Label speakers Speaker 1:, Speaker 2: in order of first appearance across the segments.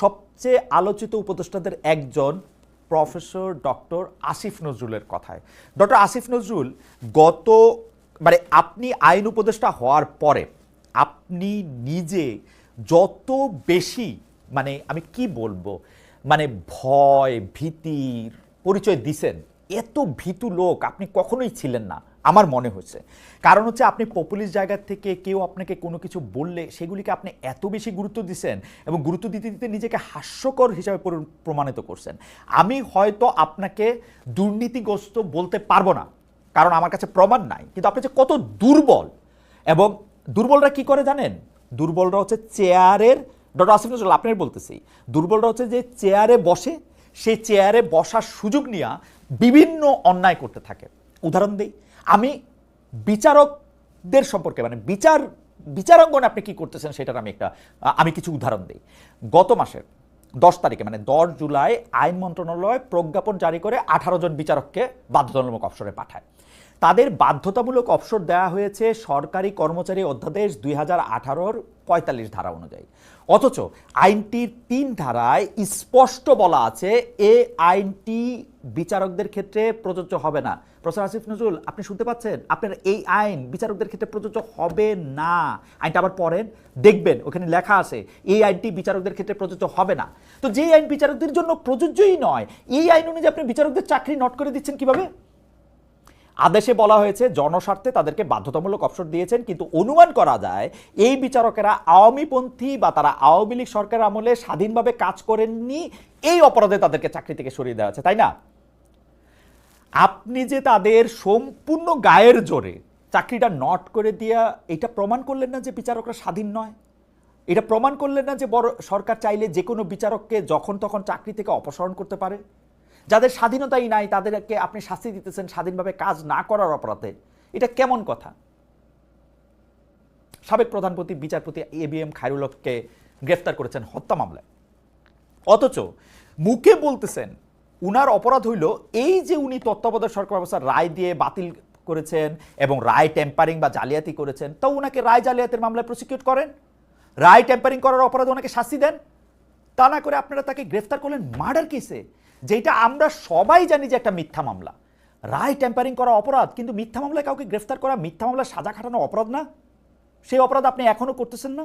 Speaker 1: সবচেয়ে আলোচিত উপদেষ্টাদের একজন প্রফেসর ডক্টর আসিফ নজরুলের কথায়। ডক্টর আসিফ নজরুল, গত মানে আপনি আইন উপদেষ্টা হওয়ার পরে আপনি নিজে যত বেশি মানে আমি কি বলব মানে ভয় ভীতির পরিচয় দিছেন, এত ভীতু লোক আপনি কখনোই ছিলেন না। আমার মনে হচ্ছে। কারণ হচ্ছে আপনি পপুলিস্ট জায়গা থেকে কেউ আপনাকে কোনো কিছু বললে সেগুলিকে আপনি এত বেশি গুরুত্ব দিচ্ছেন এবং গুরুত্ব দিতে দিতে নিজেকে হাস্যকর হিসাবে প্রমাণিত করছেন। আমি হয়তো আপনাকে দুর্নীতিগ্রস্ত বলতে পারব না, কারণ আমার কাছে প্রমাণ নাই। কিন্তু আপনি যে কত দুর্বল এবং দুর্বলরা কি করে জানেন? দুর্বলরা হচ্ছে চেয়ারের, ডক্টর আসিফ নজরুল আপনার বলতেছি। দুর্বলরা হচ্ছে যে চেয়ারে বসে, সেই চেয়ারে বসার সুযোগ নিয়ে বিভিন্ন অন্যায় করতে থাকে। উদাহরণ দিই আমি বিচারকদের সম্পর্কে মানে বিচার, বিচারাঙ্গনে আপনি কি করতেছেন সেটার আমি একটা আমি কিছু উদাহরণ দিই। গত মাসের দশ তারিখে মানে দশ জুলাই, আইন মন্ত্রণালয় প্রজ্ঞাপন জারি করে আঠারো জন বিচারককে বাধ্যতামূলক অবসরে পাঠায়। তাদের বাধ্যতামূলক অবসর দেওয়া হয়েছে সরকারি কর্মচারী অধ্যাদেশ দুই হাজার আঠারোর পঁয়তাল্লিশ ধারা অনুযায়ী। অথচ আইনটির তিন ধারায় স্পষ্ট বলা আছে, এ আইনটি বিচারকদের ক্ষেত্রে প্রযোজ্য হবে না। প্রফেসর আসিফ নজরুল, আপনি শুনতে পাচ্ছেন? আপনার এই আইন বিচারকদের ক্ষেত্রে প্রযোজ্য হবে না। আইনটা আবার পড়েন, দেখবেন, ওখানে লেখা আছে, এই আইনটি বিচারকদের ক্ষেত্রে প্রযোজ্য হবে না। তো যে আইন বিচারকদের জন্য প্রযোজ্যই নয়, এই আইন অনুযায়ী আপনি বিচারকদের চাকরি নট করে দিচ্ছেন কীভাবে? আদেশে বলা হয়েছে, জনস্বার্থে তাদেরকে বাধ্যতামূলক অবসর দিয়েছেন, কিন্তু অনুমান করা যায়, এই বিচারকেরা আওয়ামীপন্থী বা তারা আওয়ামী লীগ সরকার আমলে স্বাধীনভাবে কাজ করেননি, এই অপরাধে তাদেরকে চাকরি থেকে সরিয়ে দেওয়া হয়েছে, তাই না? আপনি যে তাদের সম্পূর্ণ গায়ের জোরে চাকরিটা নট করে দিয়া এটা প্রমাণ করলেন না যে বিচারকরা স্বাধীন নয়? এটা প্রমাণ করলেন না যে বড় সরকার চাইলে যে কোনো বিচারককে যখন তখন চাকরি থেকে অপসারণ করতে পারে? যাদের স্বাধীনতাই নাই, তাদেরকে আপনি শাস্তি দিতেছেন, স্বাধীনভাবে কাজ না করার অপরাধে। এটা কেমন কথা? সাবেক প্রধানপতি, বিচারপতি এ বি এম খায়রুলকে গ্রেফতার করেছেন হত্যা মামলায়। অথচ মুখে বলতেছেন উনার অপরাধ হইল এই যে উনি তত্ত্বাবধায়ক সরকার ব্যবস্থা রায় দিয়ে বাতিল করেছেন এবং রায় টেম্পারিং বা জালিয়াতি করেছেন, তো উনাকে রায় জালিয়াতির মামলায় প্রসিকিউট করেন। রায় টেম্পারিং করার অপরাধে ওনাকে শাস্তি দেন। তা না করে আপনারা তাকে গ্রেফতার করলেন মার্ডার কেসে, যেটা আমরা সবাই জানি যে একটা মিথ্যা মামলা। রায় টেম্পারিং করা অপরাধ, কিন্তু মিথ্যা মামলায় কাউকে গ্রেফতার করা, মিথ্যা মামলায় সাজা খাটানো অপরাধ না। সেই অপরাধ আপনি এখনও করতেছেন না।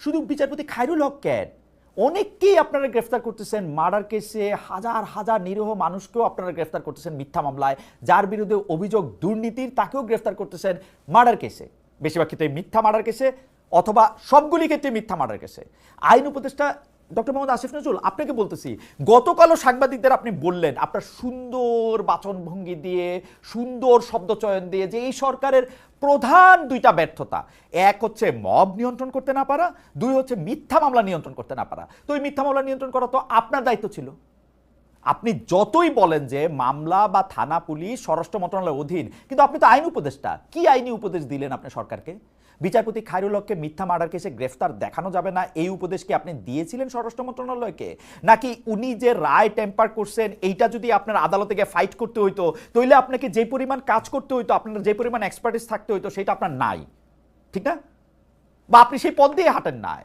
Speaker 1: শুধু বিচারপতি খায়রুল হক ক্যাট অনেককেই আপনারা গ্রেফতার করতেছেন মার্ডার কেসে, হাজার হাজার নিরীহ মানুষকেও আপনারা গ্রেফতার করতেছেন মিথ্যা মামলায়। যার বিরুদ্ধে অভিযোগ, দুর্নীতির তাকেও গ্রেফতার করতেছেন মার্ডার কেসে। বেশিরভাগ ক্ষেত্রে মিথ্যা মার্ডার কেসে অথবা সবগুলি ক্ষেত্রে মিথ্যা মার্ডার কেসে। আইন উপদেষ্টা ডক্টর মোহাম্মদ আসিফ নজরুল, আপনাকে বলতেছি, গতকালও সাংবাদিকদের আপনি বললেন, আপনার সুন্দর বাচনভঙ্গি দিয়ে, সুন্দর শব্দচয়ন দিয়ে যে এই সরকারের প্রধান দুইটা ব্যর্থতা। এক হচ্ছে মব নিয়ন্ত্রণ করতে না পারা, দুই হচ্ছে মিথ্যা মামলা নিয়ন্ত্রণ করতে না পারা। তো ওই মিথ্যা মামলা নিয়ন্ত্রণ করা তো আপনার দায়িত্ব ছিল। আপনি যতই বলেন যে মামলা বা থানা, পুলিশ, স্বরাষ্ট্র মন্ত্রণালয়ের অধীন, কিন্তু আপনি তো আইন উপদেষ্টা। কি আইনি উপদেশ দিলেন আপনি সরকারকে? বিচারপতি খায়রুল হককে মিথ্যা মার্ডার কেসে গ্রেফতার দেখানো যাবে না, এই উপদেশ কি আপনি দিয়েছিলেন স্বরাষ্ট্র মন্ত্রণালয়কে? নাকি উনি যে রায় টেম্পার করছেন, এইটা যদি আপনার আদালতে গিয়ে ফাইট করতে হইতো তাহলে আপনাকে যে পরিমাণ কাজ করতে হইতো, আপনার যে পরিমাণ এক্সপার্টিস থাকতে হইতো, সেটা আপনার নাই। ঠিক না? বা আপনি সেই পথ দিয়ে হাঁটেন নাই।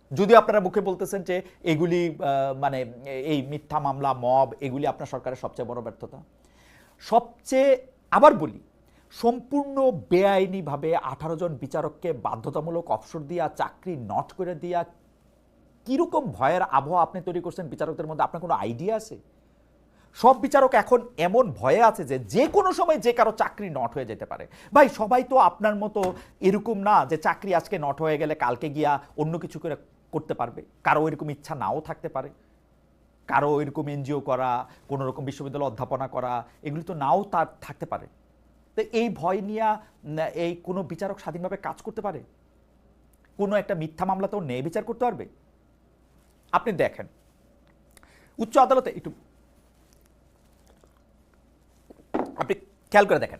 Speaker 1: যদি আপনারা মুখে বলতেছেন যে এগুলি মানে এই মিথ্যা মামলা, মব, এগুলি আপনার সরকারের সবচেয়ে বড় ব্যর্থতা। সবচেয়ে, আবার বলি, সম্পূর্ণ বেআইনিভাবে আঠারো জন বিচারককে বাধ্যতামূলক অবসর দিয়া, চাকরি নট করে দিয়া, কীরকম ভয়ের আবহাওয়া আপনি তৈরি করছেন বিচারকদের মধ্যে? আপনার কোনো আইডিয়া আছে? সব বিচারক এখন এমন ভয়ে আছে যে যে কোনো সময় যে কারও চাকরি নট হয়ে যেতে পারে। ভাই, সবাই তো আপনার মতো এরকম না যে চাকরি আজকে নট হয়ে গেলে কালকে গিয়া অন্য কিছু করে করতে পারবে। কারও এরকম ইচ্ছা নাও থাকতে পারে। কারও এরকম এনজিও করা, কোনো রকম বিশ্ববিদ্যালয় অধ্যাপনা করা, এগুলি তো নাও তার থাকতে পারে। তো এই ভয় নিয়ে এই কোনো বিচারক স্বাধীনভাবে কাজ করতে পারে? কোনো একটা মিথ্যা মামলাতেও ন্যায় বিচার করতে পারবে? আপনি দেখেন, উচ্চ আদালতে একটু, আপনি খেয়াল করে দেখেন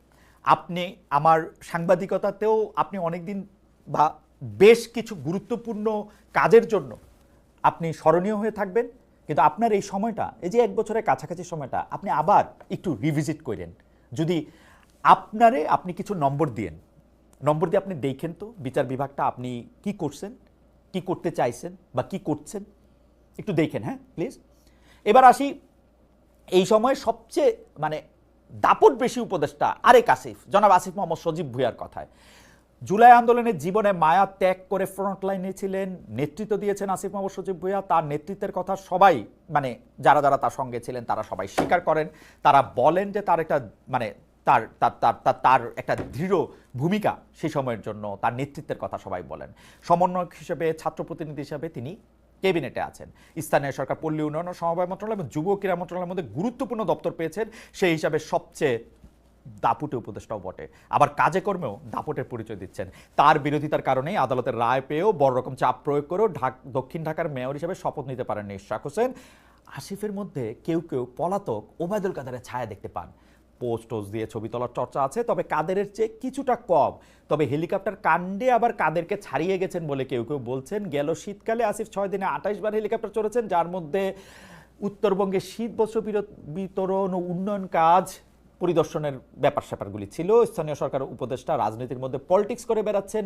Speaker 1: আপনি আমার সাংবাদিকতাতেও আপনি অনেকদিন বা বেশ কিছু গুরুত্বপূর্ণ কাজের জন্য আপনি স্মরণীয় হয়ে থাকবেন। কিন্তু আপনার এই সময়টা, এই যে এক বছরের কাছাকাছি সময়টা, আপনি আবার একটু রিভিজিট করেন যদি আপনারে আপনি কিছু নম্বর দিয়েন, নম্বর দিয়ে আপনি দেখেন তো বিচার বিভাগটা আপনি কি করছেন, কি করতে চাইছেন বা কি করছেন, একটু দেখেন হ্যাঁ প্লিজ এবার আসি, এই সময় সবচেয়ে মানে দাপট বেশি উপদেষ্টা আরেক আসিফ। জনাব আসিফ মোহাম্মদ সজীব ভুইয়ার কথায়। জুলাই আন্দোলনের জীবনে মায়া ত্যাগ করে ফ্রন্ট লাইনে ছিলেন, নেতৃত্ব দিয়েছেন আসিফ মোহাম্মদ সজীব ভুইয়া। তার নেতৃত্বের কথা সবাই মানে যারা যারা তার সঙ্গে ছিলেন, তারা সবাই স্বীকার করেন। তারা বলেন যে তার একটা মানে তার তার তার তার একটা দৃঢ় ভূমিকা সেই সময়ের জন্য তার নেতৃত্বের কথা সবাই বলেন। সমন্বয়ক হিসেবে, ছাত্র প্রতিনিধি হিসেবে তিনি ক্যাবিনেটে আছেন। স্থানীয় সরকার, পল্লী উন্নয়ন ও সমবায় মন্ত্রণালয় এবং যুব ক্রীড়া মন্ত্রণালয়ের মধ্যে গুরুত্বপূর্ণ দপ্তর পেয়েছেন। সেই হিসাবে সবচেয়ে দাপুটে উপদেষ্টাও বটে। আবার কাজে কর্মেও দাপটের পরিচয় দিচ্ছেন। তার বিরোধিতার কারণেই আদালতের রায় পেয়েও বড় রকম চাপ প্রয়োগ করেও ঢাক দক্ষিণ ঢাকার মেয়র হিসেবে শপথ নিতে পারেননি ইশরাক হোসেন। আসিফের মধ্যে কেউ কেউ পলাতক ওবায়দুল কাদেরের ছায়া দেখতে পান। টোস্ট দিয়ে ছবি তোলার চর্চা আছে, তবে কাদেরের চেয়ে কিছুটা কম। তবে হেলিকপ্টার কাণ্ডে আবার কাদেরকে ছাড়িয়ে গেছেন বলে কেউ কেউ বলছেন। গেল শীতকালে আসিফ ছয় দিনে আঠাশ বার হেলিকপ্টার চড়েছেন, যার মধ্যে উত্তরবঙ্গে শীত বস্ত্র বিতরণ ও উন্নয়ন কাজ পরিদর্শনের ব্যাপার স্যাপারগুলি ছিল। স্থানীয় সরকার উপদেষ্টা রাজনীতির মধ্যে পলিটিক্স করে বেড়াচ্ছেন।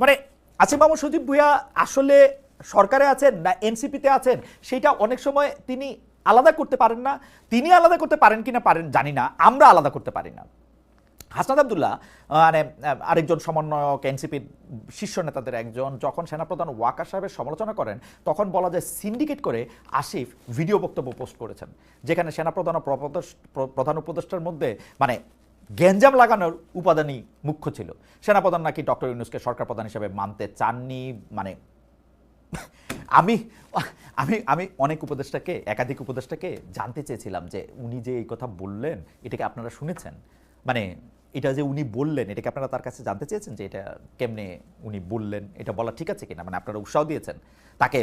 Speaker 1: মানে আসিফ মাহমুদ সজীব ভুইয়া আসলে সরকারে আছেন না এনসিপিতে আছেন, সেটা অনেক সময় তিনি আলাদা করতে পারেন না। তিনি আলাদা করতে পারেন কিনা পারেন, জানি না। আমরা আলাদা করতে পারি না। হাসনাত আবদুল্লাহ মানে আরেকজন সমন্বয়ক এনসিপির শীর্ষ নেতাদের একজন, যখন সেনাপ্রধান ওয়াকার সাহেবের সমালোচনা করেন, তখন বলা যায় সিন্ডিকেট করে আসিফ ভিডিও বক্তব্য পোস্ট করেছেন, যেখানে সেনাপ্রধান ও প্রধান উপদেষ্টার মধ্যে মানে গ্যাঞ্জাম লাগানোর উপাদানই মুখ্য ছিল। সেনাপ্রধান নাকি ডক্টর ইউনুসকে সরকার প্রধান হিসেবে মানতে চাননি? মানে আমি আমি আমি অনেক উপদেষ্টাকে, একাধিক উপদেষ্টাকে জানতে চেয়েছিলাম যে উনি যে এই কথা বললেন এটাকে আপনারা শুনেছেন? মানে এটা যে উনি বললেন এটাকে আপনারা তার কাছে জানতে চেয়েছেন যে এটা কেমনে উনি বললেন? এটা বলা ঠিক আছে কিনা? মানে আপনারা উৎসাহ দিয়েছেন। তাকে,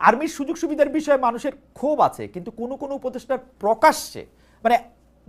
Speaker 1: আর্মির সুযোগ সুবিধার বিষয়ে মানুষের ক্ষোভ আছে, কিন্তু কোনো কোনো উপদেষ্টার প্রকাশ্যে মানে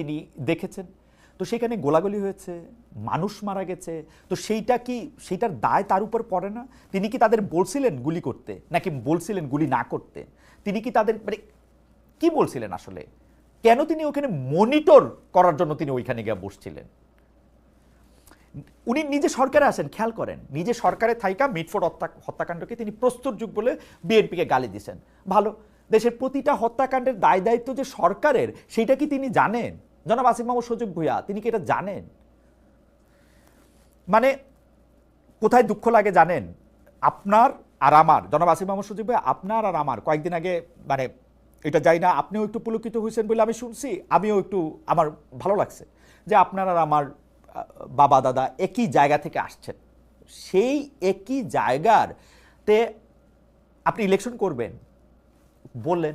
Speaker 1: তিনি দেখেছেন। তো সেখানে গোলাগুলি হয়েছে, মানুষ মারা গেছে। তো সেইটা কি, সেইটার দায় তার উপর পড়ে না? তিনি কি তাদের বলছিলেন গুলি করতে, নাকি বলছিলেন গুলি না করতে? তিনি কি তাদের মানে কি বলছিলেন আসলে? কেন তিনি ওখানে মনিটর করার জন্য তিনি ওইখানে গিয়ে বসছিলেন? উনি নিজে সরকারে আসেন খেয়াল করেন। নিজে সরকারে থাইকা মিটফোর্ড হত্যা, হত্যাকাণ্ডকে তিনি প্রস্তুত যুগ বলে বিএনপিকে গালি দিয়েছেন। ভালো, দেশের প্রতিটা হত্যাকাণ্ডের দায় দায়িত্ব যে সরকারের সেটা কি তিনি জানেন? জনাব আসিফ মাহমুদ সজীব ভুইয়া, তিনি কি এটা জানেন? মানে কোথায় দুঃখ লাগে জানেন? আপনার আর আমার, জনাব আসিফ মাহমুদ সজীব ভাই আপনার আর আমার, কয়েকদিন আগে মানে এটা যাই না, আপনিও একটু পুলকিত হয়েছেন বলে আমি শুনছি, আমিও একটু, আমার ভালো লাগছে যে আপনার আর আমার বাবা, দাদা একই জায়গা থেকে আসছেন। সেই একই জায়গার তে আপনি ইলেকশন করবেন, বললেন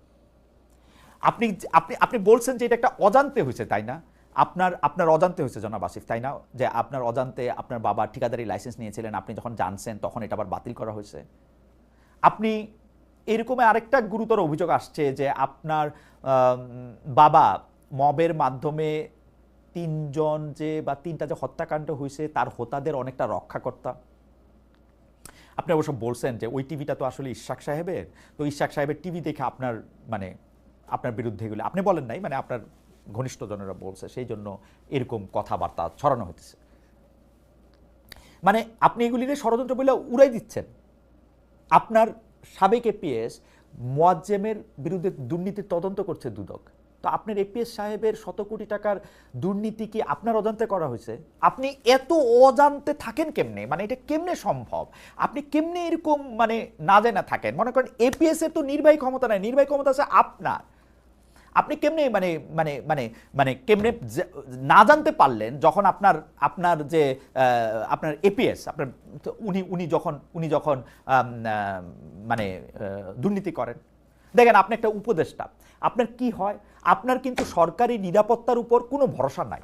Speaker 1: আপনি আপনি আপনি বলছেন যে এটা একটা অজান্তে হয়েছে, তাই না? আপনার আপনার অজান্তে হয়েছে, জনাব আসিফ, তাই না? যে আপনার অজান্তে আপনার বাবা ঠিকাদারি লাইসেন্স নিয়েছিলেন, আপনি যখন জানছেন তখন এটা আবার বাতিল করা হয়েছে। আপনি এরকম আরেকটা গুরুতর অভিযোগ আসছে যে আপনার বাবা মবের মাধ্যমে তিনজন যে বা তিনটা যে হত্যাকাণ্ড হয়েছে, তার হোতাদের অনেকটা রক্ষাকর্তা। আপনি অবশ্য বলছেন যে ওই টিভিটা তো আসলে ইশাক সাহেবের। তো ইশাক সাহেবের টিভি দেখে আপনার মানে আপনার বিরুদ্ধে এগুলো। আপনি বলেন নাই মানে আপনার ঘনিষ্ঠজনেরা বলছে, সেই জন্য এরকম কথাবার্তা ছড়ানো হতেছে মানে আপনি এগুলিরে ষড়যন্ত্র বলে উড়াই দিচ্ছেন। আপনার সাবেক এপিএস মোয়াজ্জেমের বিরুদ্ধে দুর্নীতির তদন্ত করছে দুদক। তো আপনার এপিএস সাহেবের শত কোটি টাকার দুর্নীতি কি আপনার অজান্তে করা হয়েছে? আপনি এত অজান্তে থাকেন কেমনে? মানে এটা কেমনে সম্ভব? আপনি কেমনে এরকম মানে না জানা থাকেন? মনে করেন এপিএস এর তো নির্বাহী ক্ষমতা নাই, নির্বাহী ক্ষমতা আছে আপনার। আপনি কেমনে মানে মানে মানে মানে কেমনে না জানতে পারলেন যখন আপনার আপনার যে আপনার এপিএস আপনার উনি উনি যখন উনি যখন মানে দুর্নীতি করেন। দেখেন, আপনি একটা উপদেষ্টা, আপনার কি হয়? আপনার কিন্তু সরকারি নিরাপত্তার উপর কোনো ভরসা নাই।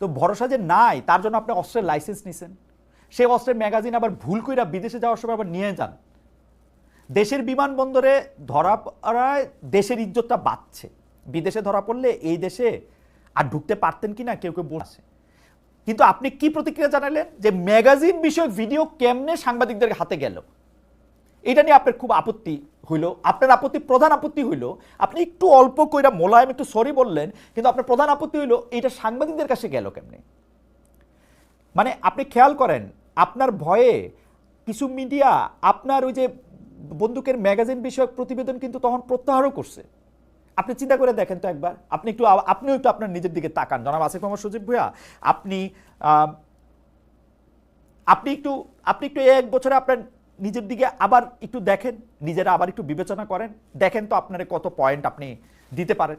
Speaker 1: তো ভরসা যে নাই, তার জন্য আপনি অস্ত্রের লাইসেন্স নিছেন। সেই অস্ত্রের ম্যাগাজিন আবার ভুল কইরা বিদেশে যাওয়ার সময় আবার নিয়ে যান। দেশের বিমানবন্দরে ধরা পড়ায় দেশের ইজ্জতটা বাড়ছে। বিদেশে ধরা পড়লে এই দেশে আর ঢুকতে পারতেন কিনা কেউ কেউ বলছে। কিন্তু আপনি কি প্রতিক্রিয়া জানালেন যে ম্যাগাজিন বিষয়ক ভিডিও কেমনে সাংবাদিকদের হাতে গেল? এটা নিয়ে আপনার খুব আপত্তি হইল, আপনার আপত্তি প্রধান আপত্তি হইল, আপনি একটু অল্প কইরা মোলায়েম, একটু সরি বললেন, কিন্তু আপনার প্রধান আপত্তি হইল, এটা সাংবাদিকদের কাছে গেল কেমনে? মানে আপনি খেয়াল করেন, আপনার ভয়ে কিছু মিডিয়া আপনার ওই যে বন্দুকের ম্যাগাজিন বিষয়ক প্রতিবেদন কিন্তু তখন প্রত্যাহারও করছে। আপনি চিন্তা করে দেখেন তো একবার। আপনি একটু আপনিও একটু আপনার নিজের দিকে তাকান। জনাব আসিফ মোহাম্মদ সজীব ভুয়া আপনি আপনি একটু আপনি একটু এক বছরে আপনার নিজের দিকে আবার একটু দেখেন, নিজেরা আবার একটু বিবেচনা করেন। দেখেন তো আপনার কত পয়েন্ট আপনি দিতে পারেন।